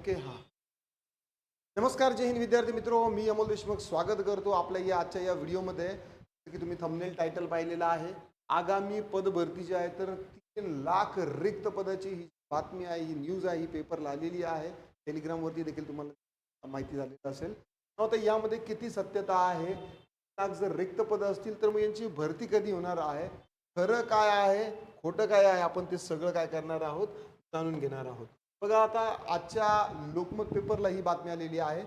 Okay हा. नमस्कार जय हिंद विद्यार्थी मित्रो. मी अमोल देशमुख स्वागत करतो आपल्या या आजच्या या व्हिडिओमध्ये. की तुम्ही थंबनेल टायटल पाहिलेला आहे. आगामी पद भरती जी आहे तर तीन लाख रिक्त पदाची ही बातमी आहे ही न्यूज आहे ही पेपरला आलेली आहे. टेलिग्रामवरती देखील तुम्हाला माहिती झालेली असेल. आता यामध्ये किती सत्यता आहे? लाख जर रिक्त पदं असतील तर मग यांची भरती कधी होणार आहे? खरं काय आहे? खोटं काय आहे? आपण ते सगळं काय करणार आहोत? जाणून घेणार आहोत. बघा आता आजच्या लोकमत पेपरला ही बातमी आलेली आहे.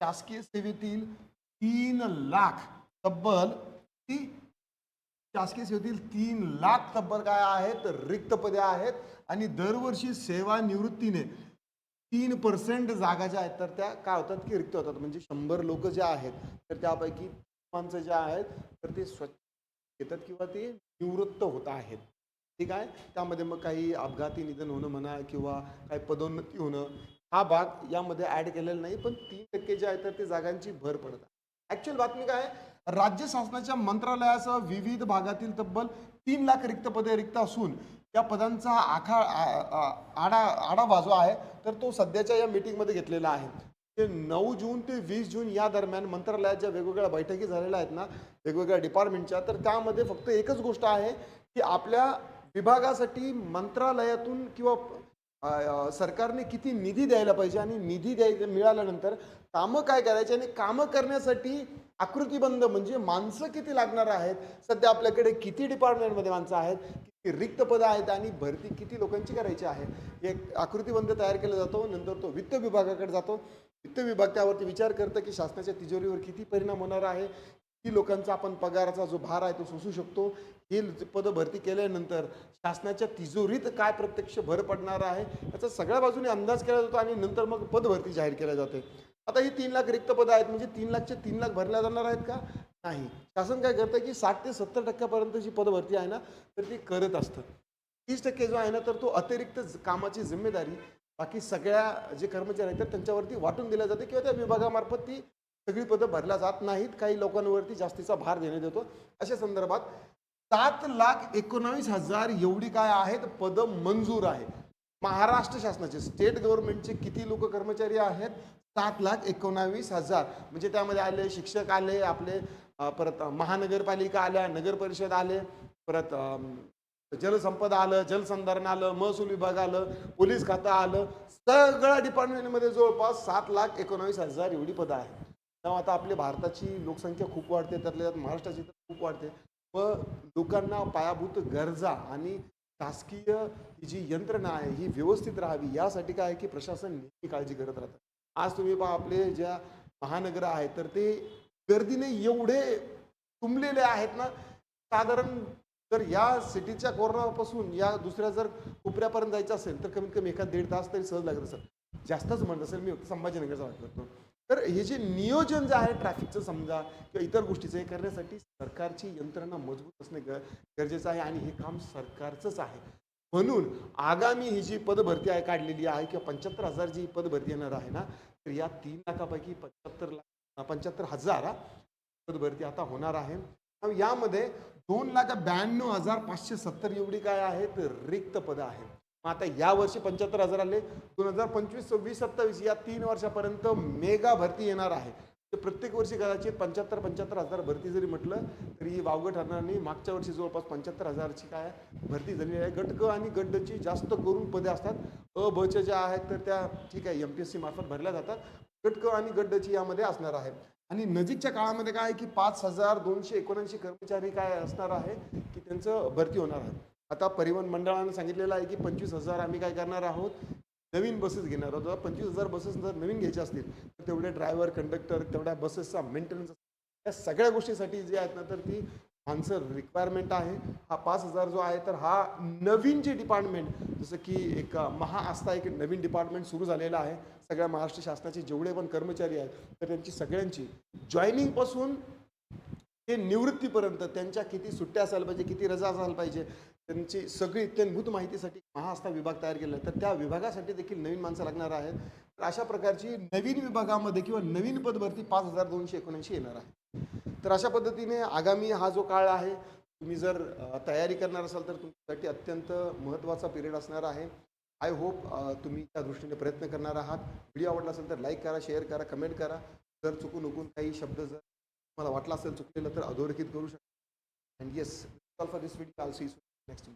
शासकीय सेवेतील तीन लाख तब्बल ती शासकीय सेवेतील तीन लाख तब्बल काय आहेत? रिक्त पदे आहेत आणि दरवर्षी सेवानिवृत्तीने तीन पर्सेंट जागा ज्या आहेत तर त्या काय होतात की रिक्त होतात. म्हणजे शंभर लोक जे आहेत तर त्यापैकी माणसं जे आहेत तर ते स्वच्छ येतात किंवा ते निवृत्त होत आहेत. ठीक आहे? त्यामध्ये मग काही अपघाती निधन होणं म्हणा किंवा काही पदोन्नती होणं हा भाग यामध्ये ॲड केलेला नाही पण तीन टक्के जे आहे तर ते जागांची भर पडत आहे. बातमी काय आहे? राज्य शासनाच्या मंत्रालयासह विविध भागातील तब्बल तीन लाख रिक्त पदे रिक्त असून या पदांचा आखा आ- आडा आढावा जो आहे तर तो सध्याच्या या मीटिंगमध्ये घेतलेला आहे. ते नऊ जून ते वीस जून या दरम्यान मंत्रालयाच्या वेगवेगळ्या बैठकी झालेल्या आहेत ना वेगवेगळ्या डिपार्टमेंटच्या तर त्यामध्ये फक्त एकच गोष्ट आहे की आपल्या विभागासाठी मंत्रालयातून किंवा सरकारने किती निधी द्यायला पाहिजे आणि निधी द्यायचं मिळाल्यानंतर कामं काय करायची आणि कामं करण्यासाठी आकृतीबंध म्हणजे माणसं किती लागणार आहेत सध्या आपल्याकडे किती डिपार्टमेंटमध्ये माणसं आहेत किती रिक्त पदं आहेत आणि भरती किती लोकांची करायची आहे एक आकृतीबंध तयार केला जातो नंतर तो वित्त विभागाकडे जातो. वित्त विभाग त्यावरती विचार करतं की शासनाच्या तिजोरीवर किती परिणाम होणार आहे किती लोकांचा आपण पगाराचा जो भार आहे तो सोसू शकतो. ही पदं भरती केल्यानंतर शासनाच्या तिजोरीत काय प्रत्यक्ष भर पडणार आहे याचा सगळ्या बाजूने अंदाज केला जातो आणि नंतर मग पदभरती जाहीर केल्या जाते. आता ही तीन लाख रिक्त पदं आहेत म्हणजे तीन लाखचे तीन लाख भरल्या जाणार आहेत का? नाही. शासन काय करतं की साठ ते सत्तर टक्क्यापर्यंत जी पदभरती आहे ना तर ती करत असतं. तीस टक्के जो आहे ना तर तो अतिरिक्त कामाची जिम्मेदारी बाकी सगळ्या जे कर्मचारी आहेत त्यांच्यावरती वाटून दिल्या जाते किंवा त्या विभागामार्फत ती सगळी पदं भरल्या जात नाहीत. काही लोकांवरती जास्तीचा भार देण्यात येतो. अशा संदर्भात सात लाख एकोणावीस हजार एवढी काय आहेत? पदं मंजूर आहे महाराष्ट्र शासनाचे स्टेट गव्हर्नमेंटचे किती लोक कर्मचारी आहेत? सात लाख एकोणावीस हजार. म्हणजे त्यामध्ये आले शिक्षक आले आपले परत महानगरपालिका आल्या नगर परिषद आले परत जलसंपदा आलं जलसंधारण आलं महसूल विभाग आलं पोलीस खातं आलं. सगळ्या डिपार्टमेंटमध्ये जवळपास सात लाख एकोणावीस हजार एवढी पदं आहेत. तेव्हा आता आपली भारताची लोकसंख्या खूप वाढते त्यातल्या त्यात महाराष्ट्राची तर खूप वाढते. व लोकांना पायाभूत गरजा आणि शासकीय जी यंत्रणा आहे ही व्यवस्थित राहावी यासाठी काय आहे की प्रशासन नेहमी काळजी करत राहतं. आज तुम्ही पहा आपले ज्या महानगर आहेत तर ते गर्दीने एवढे तुंबलेले आहेत ना साधारण जर या सिटीच्या कोरोनापासून या दुसऱ्या जर कोपऱ्यापर्यंत जायचं असेल तर कमीत कमी एखाद दीड तास तरी सहज लागत असेल. जास्तच म्हणत असेल मी संभाजीनगरचा वाट करतो. तर हे जे नियोजन जे आहे ट्रॅफिकचं समजा किंवा इतर गोष्टीचं हे करण्यासाठी सरकारची यंत्रणा मजबूत असणे ग गरजेचं आहे आणि हे काम सरकारचंच आहे. म्हणून आगामी ही जी पदभरती आहे काढलेली आहे किंवा पंच्याहत्तर हजार जी पदभरती येणार आहे ना तर या तीन लाखापैकी पंच्याहत्तर लाख पंच्याहत्तर हजार पदभरती आता होणार आहे. यामध्ये दोन लाख ब्याण्णव हजार पाचशे सत्तर एवढी काय आहेत? रिक्त पदं आहेत. मग आता या वर्षी पंच्याहत्तर हजार आले. दोन हजार पंचवीस सव्वीस सत्तावीस या तीन वर्षापर्यंत मेगा भरती येणार आहे. ते प्रत्येक वर्षी कदाचित पंच्याहत्तर पंच्याहत्तर हजार भरती जरी म्हटलं तरी वावगं ठरणार नाही मागच्या वर्षी जवळपास पंच्याहत्तर हजारची काय भरती झालेली आहे. गट क आणि गट जास्त करून पदे असतात. अ ब च्या ज्या आहेत तर त्या ठीक आहे एम पी एस सी मार्फत भरल्या जातात. गट क आणि गट यामध्ये असणार आहे. आणि नजीकच्या काळामध्ये काय आहे की पाच हजार दोनशे एकोणऐंशी कर्मचारी काय असणार आहे की त्यांचं भरती होणार आहे. आता परिवहन मंडळानं सांगितलेलं आहे की पंचवीस हजार आम्ही काय करणार आहोत? नवीन बसेस घेणार आहोत. पंचवीस हजार बसेस जर नवीन घ्यायचे असतील तर तेवढे ड्रायव्हर कंडक्टर तेवढ्या बसेसचा मेंटेनन्स या सगळ्या गोष्टीसाठी जे आहेत ना तर ती माणसं रिक्वायरमेंट आहे. हा पाच हजार जो आहे तर हा नवीन जे डिपार्टमेंट जसं की एक महाआस्था एक नवीन डिपार्टमेंट सुरू झालेलं आहे. सगळ्या महाराष्ट्र शासनाचे जेवढे पण कर्मचारी आहेत तर त्यांची सगळ्यांची जॉईनिंगपासून ते निवृत्तीपर्यंत त्यांच्या किती सुट्ट्या असायला पाहिजे किती रजा असायला पाहिजे त्यांची सगळी इत्यंभूत माहितीसाठी महाआस्था विभाग तयार केला आहे. तर त्या विभागासाठी देखील नवीन माणसं लागणार आहेत. तर अशा प्रकारची नवीन विभागामध्ये किंवा नवीन पदभरती पाच हजार दोनशे एकोणऐंशी येणार आहे. तर अशा पद्धतीने आगामी हा जो काळ आहे तुम्ही जर तयारी करणार असाल तर तुमच्यासाठी अत्यंत महत्त्वाचा पिरियड असणार आहे. आय होप तुम्ही त्या दृष्टीने प्रयत्न करणार आहात. व्हिडिओ आवडला असेल तर लाईक करा शेअर करा कमेंट करा. जर चुकून उकून काही शब्द जर तुम्हाला वाटलं असेल चुकलेलं तर अधोरेखित करू शकता. And yes all for this video आल सी नेक्स्ट